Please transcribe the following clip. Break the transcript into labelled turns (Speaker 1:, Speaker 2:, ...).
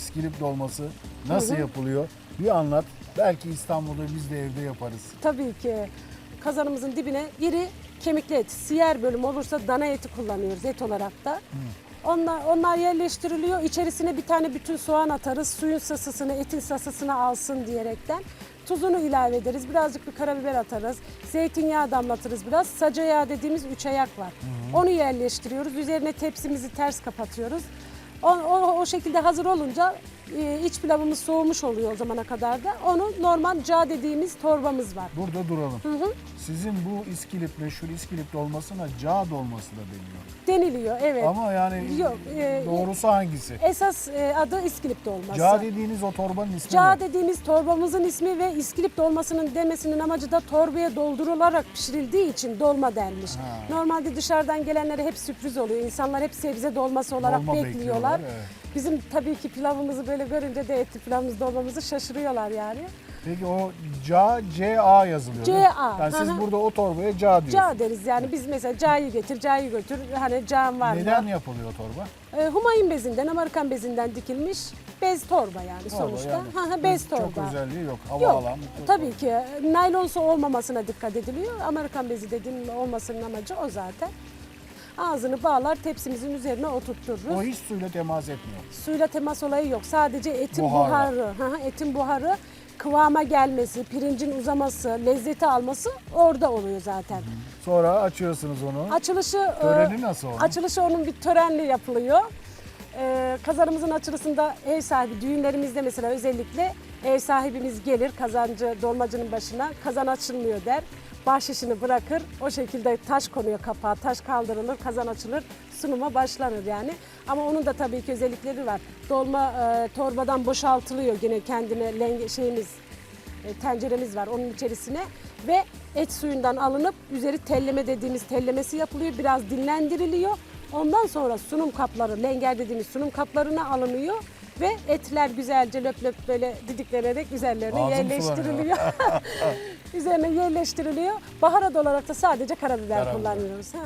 Speaker 1: iskilip dolması nasıl yapılıyor? Bir anlat. Belki İstanbul'da biz de evde yaparız.
Speaker 2: Tabii ki kazanımızın dibine iri kemikli et, siyer bölüm olursa dana eti kullanıyoruz et olarak da. Onlar, onlar yerleştiriliyor. İçerisine bir tane bütün soğan atarız. Suyun sasısını, etin sasısını alsın diyerekten. Tuzunu ilave ederiz. Birazcık bir karabiber atarız. Zeytinyağı damlatırız biraz. Saca yağı dediğimiz üç ayak var. Onu yerleştiriyoruz. Üzerine tepsimizi ters kapatıyoruz. O, o, şekilde hazır olunca e, iç pilavımız soğumuş oluyor o zamana kadar da. Onu normal ca dediğimiz torbamız var.
Speaker 1: Burada duralım. Sizin bu iskilip meşhur iskilip dolmasına cağ dolması da deniyor.
Speaker 2: Deniliyor evet.
Speaker 1: Ama yani
Speaker 2: Yok, e,
Speaker 1: doğrusu hangisi?
Speaker 2: Esas e, adı İskilip dolması.
Speaker 1: Cağ dediğiniz o torbanın ismi
Speaker 2: Ca
Speaker 1: ne?
Speaker 2: dediğimiz torbamızın ismi ve İskilip dolmasının demesinin amacı da torbaya doldurularak pişirildiği için dolma denmiş.
Speaker 1: Ha.
Speaker 2: Normalde dışarıdan gelenlere hep sürpriz oluyor. İnsanlar hep sebze dolması olarak
Speaker 1: Dolma
Speaker 2: bekliyorlar.
Speaker 1: bekliyorlar, evet.
Speaker 2: Bizim tabii ki pilavımızı böyle görünce de etli pilavımız dolmamızı şaşırıyorlar yani.
Speaker 1: Peki o ca, CA yazılıyor değil mi?
Speaker 2: CA,
Speaker 1: Yani siz
Speaker 2: hı hı.
Speaker 1: burada o torbaya ca diyorsunuz.
Speaker 2: Ca deriz yani biz mesela ca'yı getir, ca'yı götür. Hani ca'm var mı?
Speaker 1: Neden yapılıyor torba?
Speaker 2: E, Humayun bezinden, Amerikan bezinden dikilmiş bez torba yani
Speaker 1: Torba
Speaker 2: sonuçta.
Speaker 1: yani.
Speaker 2: Ha, ha, bez torba.
Speaker 1: Çok özelliği yok. Hava
Speaker 2: Yok,
Speaker 1: alan.
Speaker 2: tabii ki. Naylonsu olmamasına dikkat ediliyor. Amerikan bezi dediğim olmasının amacı o zaten. Ağzını bağlar, tepsimizin üzerine oturturuz.
Speaker 1: O hiç suyla temas etmiyor.
Speaker 2: Suyla temas olayı yok. Sadece etin buharı, hı hı, etin buharı kıvama gelmesi, pirincin uzaması, lezzeti alması orada oluyor zaten.
Speaker 1: Sonra açıyorsunuz onu.
Speaker 2: Açılışı e,
Speaker 1: Töreni nasıl onun?
Speaker 2: Açılışı onun bir törenle yapılıyor. E, kazanımızın açılışında ev sahibi düğünlerimizde mesela özellikle ev sahibimiz gelir kazancı dolmacının başına kazan açılmıyor der. Bahşişini bırakır. O şekilde taş konuyor kapağa. Taş kaldırılır, kazan açılır. Sunuma başlanır yani. Ama onun da tabii ki özellikleri var. Dolma e, torbadan boşaltılıyor yine kendine lenge, şeyimiz e, tenceremiz var onun içerisine ve et suyundan alınıp üzeri telleme dediğimiz tellemesi yapılıyor. Biraz dinlendiriliyor. Ondan sonra sunum kapları, lenger dediğimiz sunum kaplarına alınıyor ve etler güzelce löp löp böyle didiklenerek üzerlerine
Speaker 1: Ağzım
Speaker 2: yerleştiriliyor. Üzerine yerleştiriliyor. Baharat olarak da sadece karabiber
Speaker 1: Karabiber.
Speaker 2: kullanıyoruz. Ha.